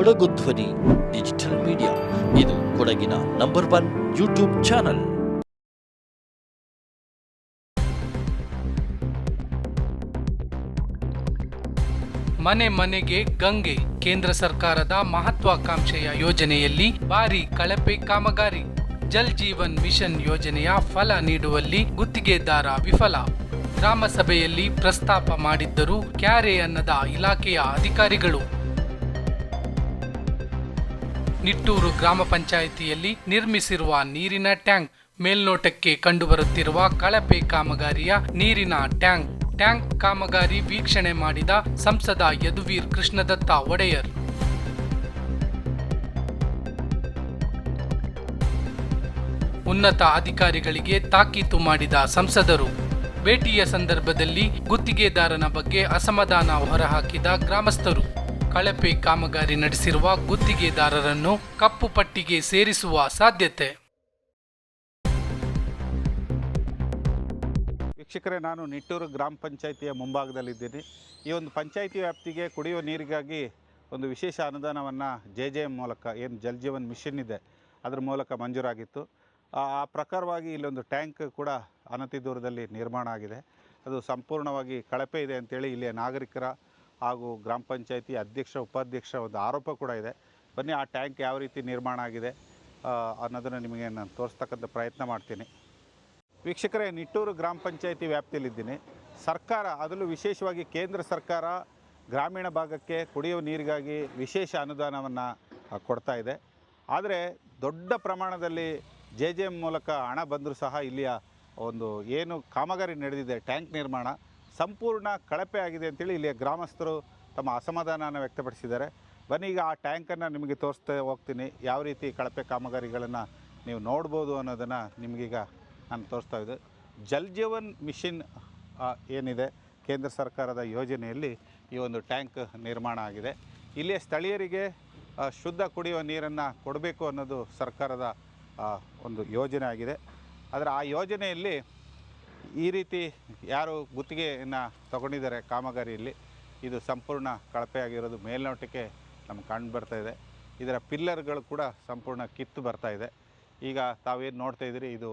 ಕೊಡಗು ಧ್ವನಿ, digital media. ಇದು ಕೊಡಗಿನ ನಂಬರ್ ಒನ್ ಯೂಟ್ಯೂಬ್ ಚಾನಲ್. ಮನೆ ಮನೆಗೆ ಗಂಗೆ, ಕೇಂದ್ರ ಸರ್ಕಾರದ ಮಹತ್ವಾಕಾಂಕ್ಷೆಯ ಯೋಜನೆಯಲ್ಲಿ ಭಾರಿ ಕಳಪೆ ಕಾಮಗಾರಿ. ಜಲ್ ಜೀವನ್ ಮಿಷನ್ ಯೋಜನೆಯ ಫಲ ನೀಡುವಲ್ಲಿ ಗುತ್ತಿಗೆದಾರ ವಿಫಲ. ಗ್ರಾಮಸಭೆಯಲ್ಲಿ ಪ್ರಸ್ತಾಪ ಮಾಡಿದ್ದರೂ ಕ್ಯಾರೆ ಅನ್ನದ ಇಲಾಖೆಯ ಅಧಿಕಾರಿಗಳು ನಿಟ್ಟೂರು ಗ್ರಾಮ ಪಂಚಾಯಿತಿಯಲ್ಲಿ ನಿರ್ಮಿಸಿರುವ ನೀರಿನ ಟ್ಯಾಂಕ್ ಮೇಲ್ನೋಟಕ್ಕೆ ಕಂಡುಬರುತ್ತಿರುವ ಕಳಪೆ ಕಾಮಗಾರಿಯ ನೀರಿನ ಟ್ಯಾಂಕ್ ಟ್ಯಾಂಕ್ ಕಾಮಗಾರಿ ವೀಕ್ಷಣೆ ಮಾಡಿದ ಸಂಸದ ಯದುವೀರ್ ಕೃಷ್ಣದತ್ತ ಒಡೆಯರ್. ಉನ್ನತ ಅಧಿಕಾರಿಗಳಿಗೆ ತಾಕೀತು ಮಾಡಿದ ಸಂಸದರು. ಭೇಟಿಯ ಸಂದರ್ಭದಲ್ಲಿ ಗುತ್ತಿಗೆದಾರನ ಬಗ್ಗೆ ಅಸಮಾಧಾನ ಹೊರಹಾಕಿದ ಗ್ರಾಮಸ್ಥರು. ಕಳಪೆ ಕಾಮಗಾರಿ ನಡೆಸಿರುವ ಗುತ್ತಿಗೆದಾರರನ್ನು ಕಪ್ಪು ಪಟ್ಟಿಗೆ ಸೇರಿಸುವ ಸಾಧ್ಯತೆ. ವೀಕ್ಷಕರೇ, ನಾನು ನಿಟ್ಟೂರು ಗ್ರಾಮ ಪಂಚಾಯಿತಿಯ ಮುಂಭಾಗದಲ್ಲಿದ್ದೀನಿ. ಈ ಒಂದು ಪಂಚಾಯಿತಿ ವ್ಯಾಪ್ತಿಗೆ ಕುಡಿಯುವ ನೀರಿಗಾಗಿ ಒಂದು ವಿಶೇಷ ಅನುದಾನವನ್ನು ಜೆ ಜೆ ಎಂ ಮೂಲಕ, ಏನು ಜಲ್ ಜೀವನ್ ಮಿಷನ್ ಇದೆ, ಅದ್ರ ಮೂಲಕ ಮಂಜೂರಾಗಿತ್ತು. ಆ ಪ್ರಕಾರವಾಗಿ ಇಲ್ಲೊಂದು ಟ್ಯಾಂಕ್ ಕೂಡ ಅನತಿ ದೂರದಲ್ಲಿ ನಿರ್ಮಾಣ ಆಗಿದೆ. ಅದು ಸಂಪೂರ್ಣವಾಗಿ ಕಳಪೆ ಇದೆ ಅಂತೇಳಿ ಇಲ್ಲಿಯ ನಾಗರಿಕರ ಹಾಗೂ ಗ್ರಾಮ ಪಂಚಾಯಿತಿ ಅಧ್ಯಕ್ಷ, ಉಪಾಧ್ಯಕ್ಷ ಒಂದು ಆರೋಪ ಕೂಡ ಇದೆ. ಬನ್ನಿ, ಆ ಟ್ಯಾಂಕ್ ಯಾವ ರೀತಿ ನಿರ್ಮಾಣ ಆಗಿದೆ ಅನ್ನೋದನ್ನು ನಿಮಗೆ ನಾನು ತೋರಿಸ್ತಕ್ಕಂಥ ಪ್ರಯತ್ನ ಮಾಡ್ತೀನಿ. ವೀಕ್ಷಕರೇ, ನಿಟ್ಟೂರು ಗ್ರಾಮ ಪಂಚಾಯಿತಿ ವ್ಯಾಪ್ತಿಯಲ್ಲಿದ್ದೀನಿ. ಸರ್ಕಾರ, ಅದರಲ್ಲೂ ವಿಶೇಷವಾಗಿ ಕೇಂದ್ರ ಸರ್ಕಾರ ಗ್ರಾಮೀಣ ಭಾಗಕ್ಕೆ ಕುಡಿಯುವ ನೀರಿಗಾಗಿ ವಿಶೇಷ ಅನುದಾನವನ್ನು ಕೊಡ್ತಾ ಇದೆ. ಆದರೆ, ದೊಡ್ಡ ಪ್ರಮಾಣದಲ್ಲಿ ಜೆ ಜೆ ಎಂ ಮೂಲಕ ಹಣ ಬಂದರೂ ಸಹ ಇಲ್ಲಿಯ ಒಂದು ಏನು ಕಾಮಗಾರಿ ನಡೆದಿದೆ, ಟ್ಯಾಂಕ್ ನಿರ್ಮಾಣ ಸಂಪೂರ್ಣ ಕಳಪೆ ಆಗಿದೆ ಅಂತೇಳಿ ಇಲ್ಲಿಯ ಗ್ರಾಮಸ್ಥರು ತಮ್ಮ ಅಸಮಾಧಾನವನ್ನು ವ್ಯಕ್ತಪಡಿಸಿದ್ದಾರೆ. ಬನ್ನಿ, ಈಗ ಆ ಟ್ಯಾಂಕನ್ನು ನಿಮಗೆ ತೋರಿಸ್ತಾ ಹೋಗ್ತೀನಿ. ಯಾವ ರೀತಿ ಕಳಪೆ ಕಾಮಗಾರಿಗಳನ್ನು ನೀವು ನೋಡ್ಬೋದು ಅನ್ನೋದನ್ನು ನಿಮಗೀಗ ನಾನು ತೋರಿಸ್ತಾ ಇದ್ದೆ. ಜಲ್ ಜೀವನ್ ಮಿಷಿನ್ ಏನಿದೆ? ಕೇಂದ್ರ ಸರ್ಕಾರದ ಯೋಜನೆಯಲ್ಲಿ ಈ ಒಂದು ಟ್ಯಾಂಕ್ ನಿರ್ಮಾಣ ಆಗಿದೆ. ಇಲ್ಲಿಯ ಸ್ಥಳೀಯರಿಗೆ ಶುದ್ಧ ಕುಡಿಯುವ ನೀರನ್ನು ಕೊಡಬೇಕು ಅನ್ನೋದು ಸರ್ಕಾರದ ಒಂದು ಯೋಜನೆ ಆಗಿದೆ. ಆದರೆ ಆ ಯೋಜನೆಯಲ್ಲಿ ಈ ರೀತಿ ಯಾರು ಗುತ್ತಿಗೆಯನ್ನು ತಗೊಂಡಿದ್ದಾರೆ ಕಾಮಗಾರಿಯಲ್ಲಿ, ಇದು ಸಂಪೂರ್ಣ ಕಳಪೆಯಾಗಿರೋದು ಮೇಲ್ನೋಟಕ್ಕೆ ನಮ್ಗೆ ಕಂಡು ಬರ್ತಾ ಇದೆ. ಇದರ ಪಿಲ್ಲರ್ಗಳು ಕೂಡ ಸಂಪೂರ್ಣ ಕಿತ್ತು ಬರ್ತಾ ಇದೆ. ಈಗ ತಾವೇನು ನೋಡ್ತಾ ಇದ್ದೀರಿ, ಇದು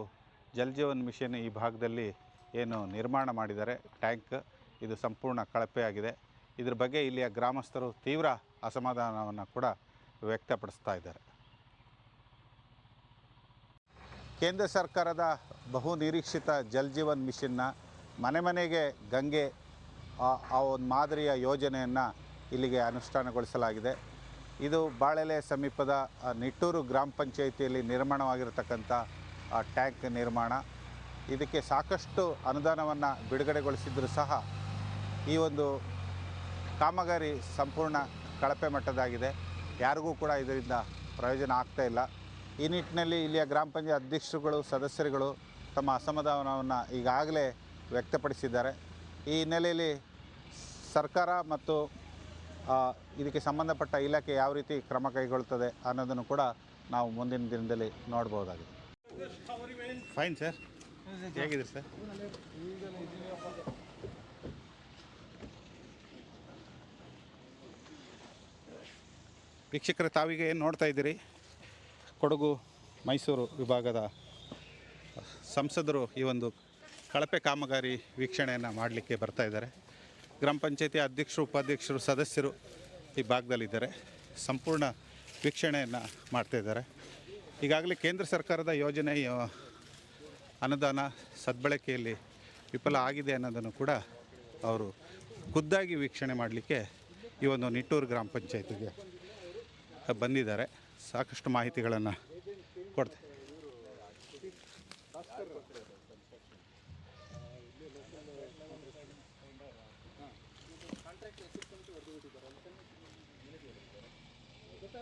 ಜಲ್ ಜೀವನ್ ಮಿಷನ್ ಈ ಭಾಗದಲ್ಲಿ ಏನು ನಿರ್ಮಾಣ ಮಾಡಿದ್ದಾರೆ, ಟ್ಯಾಂಕ್ ಇದು ಸಂಪೂರ್ಣ ಕಳಪೆಯಾಗಿದೆ. ಇದ್ರ ಬಗ್ಗೆ ಇಲ್ಲಿಯ ಗ್ರಾಮಸ್ಥರು ತೀವ್ರ ಅಸಮಾಧಾನವನ್ನು ಕೂಡ ವ್ಯಕ್ತಪಡಿಸ್ತಾ ಇದ್ದಾರೆ. ಕೇಂದ್ರ ಸರ್ಕಾರದ ಬಹು ನಿರೀಕ್ಷಿತ ಜಲ್ ಜೀವನ್ ಮಿಷನ್ನ ಮನೆ ಮನೆಗೆ ಗಂಗೆ ಆ ಒಂದು ಮಾದರಿಯ ಯೋಜನೆಯನ್ನು ಇಲ್ಲಿಗೆ ಅನುಷ್ಠಾನಗೊಳಿಸಲಾಗಿದೆ. ಇದು ಬಾಳೆಲೆ ಸಮೀಪದ ನಿಟ್ಟೂರು ಗ್ರಾಮ ಪಂಚಾಯಿತಿಯಲ್ಲಿ ನಿರ್ಮಾಣವಾಗಿರತಕ್ಕಂಥ ಟ್ಯಾಂಕ್ ನಿರ್ಮಾಣ. ಇದಕ್ಕೆ ಸಾಕಷ್ಟು ಅನುದಾನವನ್ನು ಬಿಡುಗಡೆಗೊಳಿಸಿದ್ರೂ ಸಹ ಈ ಒಂದು ಕಾಮಗಾರಿ ಸಂಪೂರ್ಣ ಕಳಪೆ ಮಟ್ಟದಾಗಿದೆ. ಯಾರಿಗೂ ಕೂಡ ಇದರಿಂದ ಪ್ರಯೋಜನ ಆಗ್ತಾ ಇಲ್ಲ. ಈ ನಿಟ್ಟಿನಲ್ಲಿ ಇಲ್ಲಿಯ ಗ್ರಾಮ ಪಂಚಾಯತ್ ಅಧ್ಯಕ್ಷರುಗಳು, ಸದಸ್ಯರುಗಳು ತಮ್ಮ ಅಸಮಾಧಾನವನ್ನು ಈಗಾಗಲೇ ವ್ಯಕ್ತಪಡಿಸಿದ್ದಾರೆ. ಈ ಹಿನ್ನೆಲೆಯಲ್ಲಿ ಸರ್ಕಾರ ಮತ್ತು ಇದಕ್ಕೆ ಸಂಬಂಧಪಟ್ಟ ಇಲಾಖೆ ಯಾವ ರೀತಿ ಕ್ರಮ ಕೈಗೊಳ್ಳುತ್ತದೆ ಅನ್ನೋದನ್ನು ಕೂಡ ನಾವು ಮುಂದಿನ ದಿನದಲ್ಲಿ ನೋಡ್ಬೋದಾಗಿದೆ ಫೈನ್ ಸರ್ ಹೇಗಿದೆ ಸರ್ ವೀಕ್ಷಕರ, ತಾವಿಗೆ ಏನು ನೋಡ್ತಾ ಇದ್ದೀರಿ? ಕೊಡಗು, ಮೈಸೂರು ವಿಭಾಗದ ಸಂಸದರು ಈ ಒಂದು ಕಳಪೆ ಕಾಮಗಾರಿ ವೀಕ್ಷಣೆಯನ್ನು ಮಾಡಲಿಕ್ಕೆ ಬರ್ತಾ ಇದ್ದಾರೆ. ಗ್ರಾಮ ಪಂಚಾಯತಿ ಅಧ್ಯಕ್ಷರು, ಉಪಾಧ್ಯಕ್ಷರು, ಸದಸ್ಯರು ಈ ಭಾಗದಲ್ಲಿದ್ದಾರೆ. ಸಂಪೂರ್ಣ ವೀಕ್ಷಣೆಯನ್ನು ಮಾಡ್ತಾ ಇದ್ದಾರೆ. ಈಗಾಗಲೇ ಕೇಂದ್ರ ಸರ್ಕಾರದ ಯೋಜನೆ ಅನುದಾನ ಸದ್ಬಳಕೆಯಲ್ಲಿ ವಿಫಲ ಆಗಿದೆ ಅನ್ನೋದನ್ನು ಕೂಡ ಅವರು ಖುದ್ದಾಗಿ ವೀಕ್ಷಣೆ ಮಾಡಲಿಕ್ಕೆ ಈ ಒಂದು ನಿಟ್ಟೂರು ಗ್ರಾಮ ಪಂಚಾಯತಿಗೆ ಬಂದಿದ್ದಾರೆ. ಸಾಕಷ್ಟು ಮಾಹಿತಿಗಳನ್ನು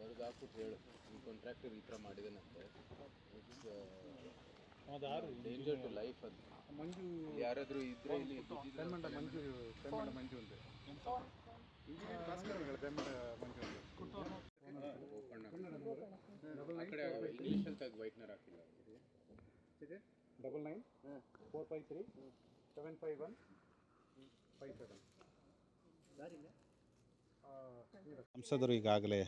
ಬರೋದು ಹಾಕ್ಬಿಟ್ಟು ಹೇಳು. ಈ ಕಾಂಟ್ರಾಕ್ಟರ್ ಈ ಥರ ಮಾಡಿದನಂತೆ. ಇಟ್ಸ್ ಡೇಂಜರ್ ಟು ಲೈಫ್ ಅದು. ಮಂಜು ಯಾರಾದರೂ ಇದ್ದರೆ ಇಲ್ಲಿ ಮಂಜು ಮಂಜು ಅಂತ. ಇಂಜಿನಿಯರ್ ಮಂಜು ವೈಟ್ನರ್ ಹಾಕಿಲ್ಲ double nine? Four five three? Seven five one? Five seven. ಯಾರಿಂದ ಸಂಸದರು ಈಗಾಗಲೇ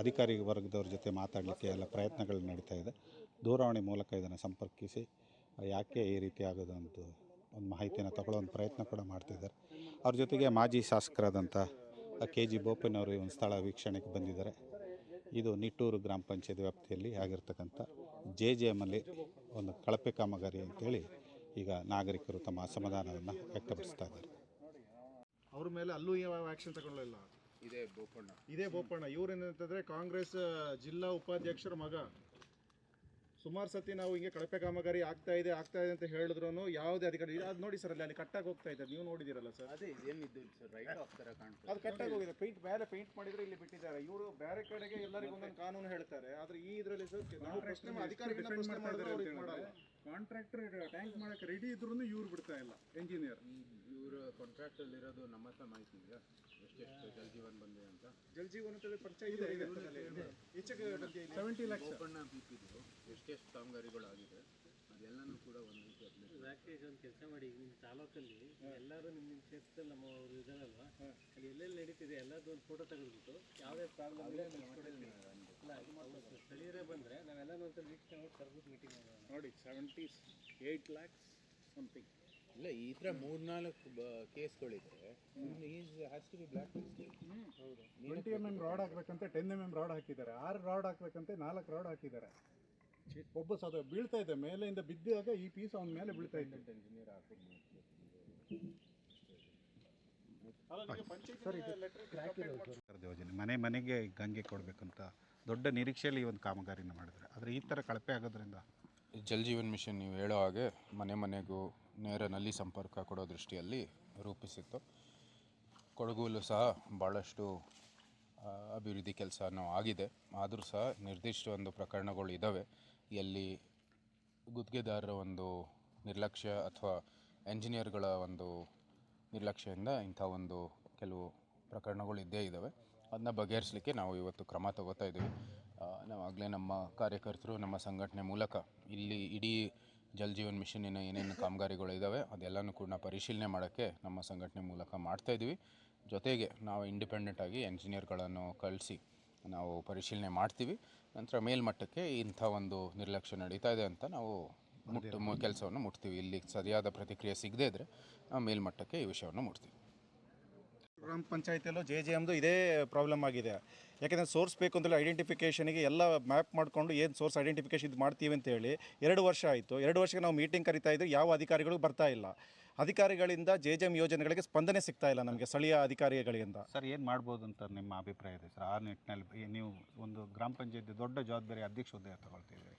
ಅಧಿಕಾರಿ ವರ್ಗದವ್ರ ಜೊತೆ ಮಾತಾಡಲಿಕ್ಕೆ ಎಲ್ಲ ಪ್ರಯತ್ನಗಳು ನಡೀತಾ ಇದೆ. ದೂರವಾಣಿ ಮೂಲಕ ಇದನ್ನು ಸಂಪರ್ಕಿಸಿ, ಯಾಕೆ ಈ ರೀತಿ ಆಗೋದು ಅಂತ ಒಂದು ಮಾಹಿತಿಯನ್ನು ತಗೊಳ್ಳೋ ಒಂದು ಪ್ರಯತ್ನ ಕೂಡ ಮಾಡ್ತಿದ್ದಾರೆ ಅವ್ರ ಜೊತೆಗೆ ಮಾಜಿ ಶಾಸಕರಾದಂಥ ಕೆ ಜಿ ಬೋಪಯ್ಯನವರು ಈ ಒಂದು ಸ್ಥಳ ವೀಕ್ಷಣೆಗೆ ಬಂದಿದ್ದಾರೆ. ಇದು ನಿಟ್ಟೂರು ಗ್ರಾಮ ಪಂಚಾಯತ್ ವ್ಯಾಪ್ತಿಯಲ್ಲಿ ಆಗಿರ್ತಕ್ಕಂಥ ಜೆ ಜೆ ಎಮ್ಮಲ್ಲಿ ಒಂದು ಕಳಪೆ ಕಾಮಗಾರಿ ಅಂತೇಳಿ ಈಗ ನಾಗರಿಕರು ತಮ್ಮ ಅಸಮಾಧಾನವನ್ನು ವ್ಯಕ್ತಪಡಿಸ್ತಾ ಇದ್ದಾರೆ. ಅವ್ರ ಮೇಲೆ ಅಲ್ಲೂ ಯಾವ ಆಕ್ಷನ್ ತಗೊಳ್ಳಲಿಲ್ಲ ಇದೇ ಬೋಪಣ್ಣ. ಇದೇ ಬೋಪಣ್ಣ. ಇವ್ರೇನಂತಂದ್ರೆ ಕಾಂಗ್ರೆಸ್ ಜಿಲ್ಲಾ ಉಪಾಧ್ಯಕ್ಷರ ಮಗ. ಸುಮಾರು ಸತಿ ನಾವು ಹಿಂಗೆ ಕಳಪೆ ಕಾಮಗಾರಿ ಆಗ್ತಾ ಇದೆ ಆಗ್ತಾ ಇದೆ ಅಂತ ಹೇಳಿದ್ರು ಯಾವುದೇ ಅಧಿಕಾರಿ ಅದು ನೋಡಿ ಸರ್ ಅಲ್ಲಿ ಅಲ್ಲಿ ಕಟ್ಟಾಗಿ ಹೋಗ್ತಾ ಇದ್ದಾರೆ. ನೀವು ನೋಡಿದಿರಲ್ಲ ಸರ್? ಅದೇ ಏನಿದ್ದು ಸರ್ ರೈಟ್ ಆಫ್ ಥರ ಕಾಣ್ತದೆ. ಅದು ಕಟ್ಟಾಗಿ ಹೋಗಿದೆ. ಪೇಂಟ್ ಮೇಲೆ ಪೇಂಟ್ ಮಾಡಿದ್ರೆ ಇಲ್ಲಿ ಬಿಟ್ಟಿದ್ದಾರೆ. ಇವರು ಬೇರೆ ಕಡೆಗೆ ಎಲ್ಲರಿಗೂ ಒಂದೊಂದು ಕಾನೂನು ಹೇಳ್ತಾರೆ. ಆದ್ರೆ ಈ ಇದರಲ್ಲಿ ಸರ್ ನಾವು ಪ್ರಶ್ನೆ ಅಧಿಕಾರಿಗಳನ್ನ ಪ್ರಶ್ನೆ ಮಾಡಿದ್ರೆ ಕಾಂಟ್ರಾಕ್ಟರ್ ಟ್ಯಾಂಕ್ ಮಾಡಕ್ಕೆ ರೆಡಿ ಇದ್ರೂ ಇವ್ರು ಬಿಡ್ತಾ ಇಲ್ಲ ಎಂಜಿನಿಯರ್ ಇವರು ಕಾಂಟ್ರಾಕ್ಟಲ್ಲಿ ಇರೋದು ನಮ್ಮ ಹತ್ರ ಮಾಹಿತಿ ಇದೆಯಾ ಎಷ್ಟೆಷ್ಟು ಜಲ್ ಜೀವನ್ ಬಂದಿದೆ ಅಂತ. ಜಲ್ ಜೀವನ ಪರಿಚಯ ಇದೆ ಸೆವೆಂಟಿ ಲ್ಯಾಕ್ಸ್ ಬಣ್ಣ ಬಿಪಿದು ಎಷ್ಟೆಷ್ಟು ಕಾಮಗಾರಿಗಳಾಗಿದೆ ಅದೆಲ್ಲನೂ ಕೂಡ ಒಂದು ರೀತಿ ರಾಕೇಶ್ ಒಂದು ಕೆಲಸ ಮಾಡಿ ನಿಮ್ಮ ತಾಲೂಕಲ್ಲಿ ಎಲ್ಲರೂ ನಿಮ್ಮ ನಿಮ್ಮ ಕ್ಷೇತ್ರದಲ್ಲಿ ನಮ್ಮ ಅವರು ಇದಾರಲ್ವಾ? ಅಲ್ಲಿ ಎಲ್ಲೆಲ್ಲಿ ನಡೀತಿದೆ ಎಲ್ಲದೂ ಒಂದು ಫೋಟೋ ತೆಗೆದ್ಬಿಟ್ಟು ಯಾವುದೇ ಪ್ರಾಬ್ಲಮ್ ಇಲ್ಲ ನೋಡಿ ಸೆವೆಂಟಿ ಏಯ್ಟ್ ಲ್ಯಾಕ್ಸ್ ಸಮಥಿಂಗ್ ಇಲ್ಲ ಈ ಥರ ಮೂರ್ನಾಲ್ಕು ಕೇಸ್ಗಳಿದ್ರೆ is has to be black twenty M M rod ಹಾಕ್ಬೇಕಂತ ಟೆನ್ ಎಂ ಎಂ ರಾಡ್ ಹಾಕಿದ್ದಾರೆ ಆರು ರಾಡ್ ಹಾಕ್ಬೇಕಂತೆ ನಾಲ್ಕು ರಾಡ್ ಹಾಕಿದ್ದಾರೆ. ಒಬ್ಬ ಸದ ಬೀಳ್ತಾ ಇದೆ ಮೇಲೆಯಿಂದ ಬಿದ್ದಾಗ ಈ ಪೀಸ್ ಅವನ ಮೇಲೆ ಬೀಳ್ತಾ ಇದೆ. ಇಂಜಿನಿಯರ್ ಯೋಜನೆ ಮನೆ ಮನೆಗೆ ಗಂಗೆ ಕೊಡಬೇಕಂತ ದೊಡ್ಡ ನಿರೀಕ್ಷೆಯಲ್ಲಿ ಈ ಒಂದು ಕಾಮಗಾರಿನ ಮಾಡಿದ್ರೆ ಆದರೆ ಈ ಥರ ಕಳಪೆ ಆಗೋದ್ರಿಂದ ಜಲ್ ಜೀವನ್ ಮಿಷನ್ ನೀವು ಹೇಳೋ ಹಾಗೆ ಮನೆ ಮನೆಗೂ ನೇರ ನಲ್ಲಿ ಸಂಪರ್ಕ ಕೊಡೋ ದೃಷ್ಟಿಯಲ್ಲಿ ರೂಪಿಸಿತ್ತು. ಕೊಡಗೂಲು ಸಹ ಭಾಳಷ್ಟು ಅಭಿವೃದ್ಧಿ ಅಭಿವೃದ್ಧಿ ಕೆಲಸನೂ ಆಗಿದೆ. ಆದರೂ ಸಹ ನಿರ್ದಿಷ್ಟ ಒಂದು ಪ್ರಕರಣಗಳು ಇದ್ದಾವೆ ಎಲ್ಲಿ ಗುತ್ತಿಗೆದಾರರ ಒಂದು ನಿರ್ಲಕ್ಷ್ಯ ಅಥವಾ ಎಂಜಿನಿಯರ್ಗಳ ಒಂದು ನಿರ್ಲಕ್ಷ್ಯದಿಂದ ಇಂಥ ಒಂದು ಕೆಲವು ಪ್ರಕರಣಗಳು ಇದ್ದೇ ಇದ್ದಾವೆ ಅದನ್ನ ಬಗೆಹರಿಸಲಿಕ್ಕೆ ನಾವು ಇವತ್ತು ಕ್ರಮ ತಗೋತಾ ಇದ್ದೀವಿ. ನಾವಾಗಲೇ ನಮ್ಮ ಕಾರ್ಯಕರ್ತರು, ನಮ್ಮ ಸಂಘಟನೆ ಮೂಲಕ ಇಲ್ಲಿ ಇಡೀ ಜಲ್ ಜೀವನ್ ಮಿಷನ್ನಿನ ಏನೇನು ಕಾಮಗಾರಿಗಳು ಇದ್ದಾವೆ ಅದೆಲ್ಲನೂ ಕೂಡ ಪರಿಶೀಲನೆ ಮಾಡೋಕ್ಕೆ ನಮ್ಮ ಸಂಘಟನೆ ಮೂಲಕ ಮಾಡ್ತಾ ಇದ್ದೀವಿ. ಜೊತೆಗೆ ನಾವು ಇಂಡಿಪೆಂಡೆಂಟಾಗಿ ಎಂಜಿನಿಯರ್ಗಳನ್ನು ಕಳಿಸಿ ನಾವು ಪರಿಶೀಲನೆ ಮಾಡ್ತೀವಿ. ನಂತರ ಮೇಲ್ಮಟ್ಟಕ್ಕೆ ಇಂಥ ಒಂದು ನಿರ್ಲಕ್ಷ್ಯ ನಡೀತಾ ಇದೆ ಅಂತ ನಾವು ಮುಟ್ಟು ಕೆಲಸವನ್ನು ಮುಟ್ತೀವಿ. ಇಲ್ಲಿ ಸರಿಯಾದ ಪ್ರತಿಕ್ರಿಯೆ ಸಿಗದೇ ಇದ್ದರೆ ನಾವು ಮೇಲ್ಮಟ್ಟಕ್ಕೆ ಈ ವಿಷಯವನ್ನು ಮುಟ್ತೀವಿ. ಗ್ರಾಮ ಪಂಚಾಯತಿಯಲ್ಲೂ ಜೆ ಜೆ ಎಮ್ದು ಇದೇ ಪ್ರಾಬ್ಲಮ್ ಆಗಿದೆ. ಯಾಕೆಂದರೆ ಸೋರ್ಸ್ ಬೇಕು ಅಂತೇಳಿ ಐಡೆಂಟಿಫಿಕೇಷನಿಗೆ ಎಲ್ಲ ಮ್ಯಾಪ್ ಮಾಡಿಕೊಂಡು ಏನು ಸೋರ್ಸ್ ಐಡೆಂಟಿಫಿಕೇಷನ್ ಇದು ಮಾಡ್ತೀವಿ ಅಂತೇಳಿ ಎರಡು ವರ್ಷ ಆಯಿತು. ಎರಡು ವರ್ಷಕ್ಕೆ ನಾವು ಮೀಟಿಂಗ್ ಕರಿತಾ ಇದ್ದರೆ ಯಾವ ಅಧಿಕಾರಿಗಳು ಬರ್ತಾ ಇಲ್ಲ. ಅಧಿಕಾರಿಗಳಿಂದ ಜೆ ಜೆ ಎಂ ಯೋಜನೆಗಳಿಗೆ ಸ್ಪಂದನೆ ಸಿಗ್ತಾ ಇಲ್ಲ ನಮಗೆ ಸ್ಥಳೀಯ ಅಧಿಕಾರಿಗಳಿಂದ. ಸರ್ ಏನು ಮಾಡ್ಬೋದು ಅಂತ ನಿಮ್ಮ ಅಭಿಪ್ರಾಯ ಇದೆ ಸರ್? ಆ ನಿಟ್ಟಿನಲ್ಲಿ ನೀವು ಒಂದು ಗ್ರಾಮ ಪಂಚಾಯತಿ ದೊಡ್ಡ ಜವಾಬ್ದಾರಿ ಅಧ್ಯಕ್ಷ ಹುದ್ದೆ ತಗೊಳ್ತಿದ್ದೀರಿ.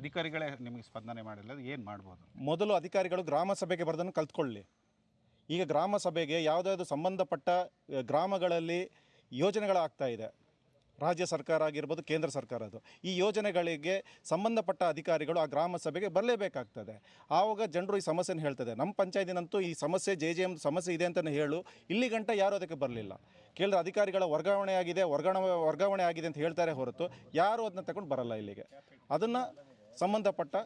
ಅಧಿಕಾರಿಗಳೇ ನಿಮಗೆ ಸ್ಪಂದನೆ ಮಾಡಿಲ್ಲ ಏನು ಮಾಡ್ಬೋದು? ಮೊದಲು ಅಧಿಕಾರಿಗಳು ಗ್ರಾಮ ಸಭೆಗೆ ಬರೋದನ್ನು ಕಲ್ತ್ಕೊಳ್ಳಿ. ಈಗ ಗ್ರಾಮ ಸಭೆಗೆ ಯಾವುದಾದ್ರು ಸಂಬಂಧಪಟ್ಟ ಗ್ರಾಮಗಳಲ್ಲಿ ಯೋಜನೆಗಳಾಗ್ತಾ ಇದೆ. ರಾಜ್ಯ ಸರ್ಕಾರ ಆಗಿರ್ಬೋದು ಕೇಂದ್ರ ಸರ್ಕಾರ ಅದು ಈ ಯೋಜನೆಗಳಿಗೆ ಸಂಬಂಧಪಟ್ಟ ಅಧಿಕಾರಿಗಳು ಆ ಗ್ರಾಮ ಸಭೆಗೆ ಬರಲೇಬೇಕಾಗ್ತದೆ. ಆವಾಗ ಜನರು ಈ ಸಮಸ್ಯೆನ ಹೇಳ್ತದೆ. ನಮ್ಮ ಪಂಚಾಯತಿನಂತೂ ಈ ಸಮಸ್ಯೆ, ಜೆ ಜೆ ಎಂ ಸಮಸ್ಯೆ ಇದೆ ಅಂತಲೇ ಹೇಳು. ಇಲ್ಲಿ ಗಂಟ ಯಾರೂ ಅದಕ್ಕೆ ಬರಲಿಲ್ಲ. ಕೇಳಿದ್ರೆ ಅಧಿಕಾರಿಗಳ ವರ್ಗಾವಣೆ ಆಗಿದೆ, ವರ್ಗಾವಣೆ ವರ್ಗಾವಣೆ ಆಗಿದೆ ಅಂತ ಹೇಳ್ತಾರೆ ಹೊರತು ಯಾರೂ ಅದನ್ನ ತಗೊಂಡು ಬರಲ್ಲ ಇಲ್ಲಿಗೆ. ಅದನ್ನು ಸಂಬಂಧಪಟ್ಟ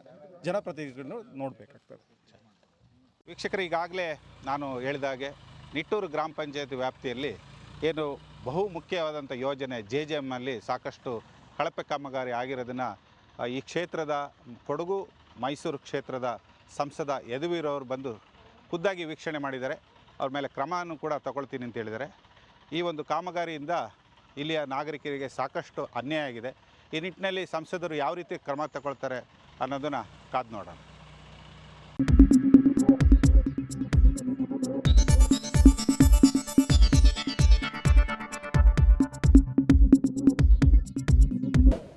ಜನಪ್ರತಿನಿಧಿಗಳು ನೋಡಬೇಕಾಗ್ತದೆ. ವೀಕ್ಷಕರು, ಈಗಾಗಲೇ ನಾನು ಹೇಳಿದಾಗೆ ನಿಟ್ಟೂರು ಗ್ರಾಮ ಪಂಚಾಯತ್ ವ್ಯಾಪ್ತಿಯಲ್ಲಿ ಏನು ಬಹು ಮುಖ್ಯವಾದಂಥ ಯೋಜನೆ ಜೆ ಜೆ ಎಮ್ಮಲ್ಲಿ ಸಾಕಷ್ಟು ಕಳಪೆ ಕಾಮಗಾರಿ ಆಗಿರೋದನ್ನು ಈ ಕ್ಷೇತ್ರದ ಕೊಡಗು ಮೈಸೂರು ಕ್ಷೇತ್ರದ ಸಂಸದ ಯದುವೀರವರು ಬಂದು ಖುದ್ದಾಗಿ ವೀಕ್ಷಣೆ ಮಾಡಿದ್ದಾರೆ. ಅವ್ರ ಮೇಲೆ ಕ್ರಮವನ್ನು ಕೂಡ ತಗೊಳ್ತೀನಿ ಅಂತ ಹೇಳಿದ್ದಾರೆ. ಈ ಒಂದು ಕಾಮಗಾರಿಯಿಂದ ಇಲ್ಲಿಯ ನಾಗರಿಕರಿಗೆ ಸಾಕಷ್ಟು ಅನ್ಯಾಯ ಆಗಿದೆ. ಈ ನಿಟ್ಟಿನಲ್ಲಿ ಸಂಸದರು ಯಾವ ರೀತಿ ಕ್ರಮ ತಗೊಳ್ತಾರೆ ಅನ್ನೋದನ್ನು ಕಾದು ನೋಡೋಣ.